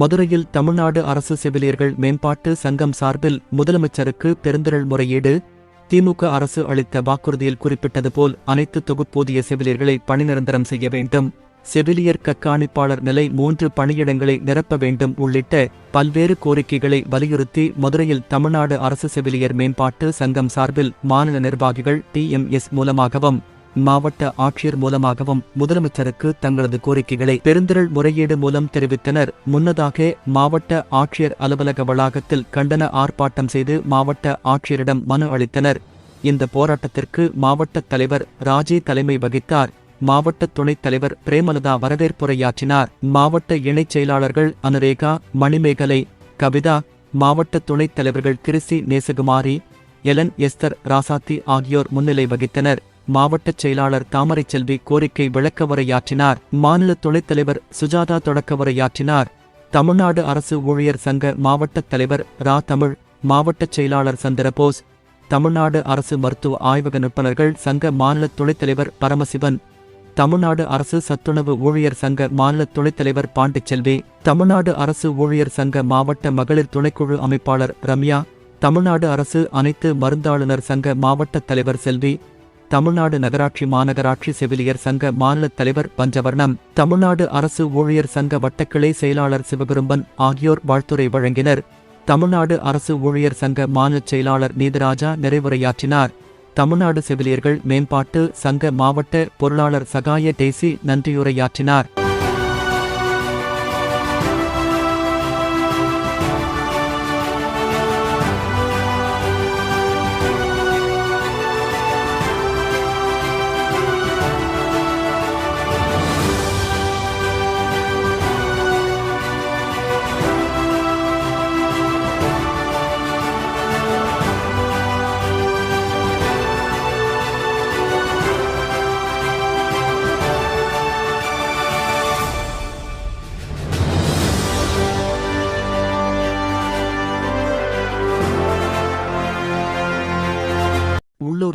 மதுரையில் தமிழ்நாடு அரசு செவிலியர்கள் மேம்பாட்டு சங்கம் சார்பில் முதலமைச்சருக்கு பெருந்திரள் முறையீடு. திமுக அரசு அளித்த வாக்குறுதியில் குறிப்பிட்டது போல் அனைத்து தொகுப்பூதிய செவிலியர்களை பணிநிரந்தரம் செய்ய வேண்டும். செவிலியர் கண்காணிப்பாளர் நிலை மூன்று பணியிடங்களை நிரப்ப வேண்டும் உள்ளிட்ட பல்வேறு கோரிக்கைகளை வலியுறுத்தி மதுரையில் தமிழ்நாடு அரசு செவிலியர் மேம்பாட்டு சங்கம் சார்பில் மாநில நிர்வாகிகள் டிஎம்எஸ் மூலமாகவும் மாவட்ட ஆட்சியர் மூலமாகவும் முதலமைச்சருக்கு தங்களது கோரிக்கைகளை பெருந்திரள் முறையீடு மூலம் தெரிவித்தனர். முன்னதாக மாவட்ட ஆட்சியர் அலுவலக வளாகத்தில் கண்டன ஆர்ப்பாட்டம் செய்து மாவட்ட ஆட்சியரிடம் மனு அளித்தனர். இந்த போராட்டத்திற்கு மாவட்ட தலைவர் ராஜே தலைமை வகித்தார். மாவட்ட துணைத் தலைவர் பிரேமலதா வரவேற்புரையாற்றினார். மாவட்ட இணைச் செயலாளர்கள் அனுரேகா மணிமேகலை கவிதா மாவட்ட துணைத் தலைவர்கள் கிருசி நேசகுமாரி எலன் எஸ்தர் ராசாத்தி ஆகியோர் முன்னிலை வகித்தனர். மாவட்ட செயலாளர் தாமரை செல்வி கோரிக்கை விளக்கவுரையாற்றினார். மாநில துணைத் தலைவர் சுஜாதா தொடக்கவுரையாற்றினார். தமிழ்நாடு அரசு ஊழியர் சங்க மாவட்ட தலைவர் ரா தமிழ் மாவட்ட செயலாளர் சந்திரபோஸ் தமிழ்நாடு அரசு மருத்துவ ஆய்வக நிபுணர்கள் சங்க மாநில துணைத் தலைவர் பரமசிவன் தமிழ்நாடு அரசு சத்துணவு ஊழியர் சங்க மாநில துணைத் தலைவர் பாண்டிச்செல்வி தமிழ்நாடு அரசு ஊழியர் சங்க மாவட்ட மகளிர் துணைக்குழு அமைப்பாளர் ரம்யா தமிழ்நாடு அரசு அனைத்து மருந்தாளுநர் சங்க மாவட்ட தலைவர் செல்வி தமிழ்நாடு நகராட்சி மாநகராட்சி செவிலியர் சங்க மாநில தலைவர் பஞ்சவர்ணம் தமிழ்நாடு அரசு ஊழியர் சங்க வட்டக்கிளை செயலாளர் சிவபெரும்பன் ஆகியோர் வாழ்த்துரை வழங்கினர். தமிழ்நாடு அரசு ஊழியர் சங்க மாநில செயலாளர் நீதிராஜா நிறைவுரையாற்றினார். தமிழ்நாடு செவிலியர்கள் மேம்பாட்டு சங்க மாவட்ட பொருளாளர் சகாய டேசி நன்றியுரையாற்றினார்.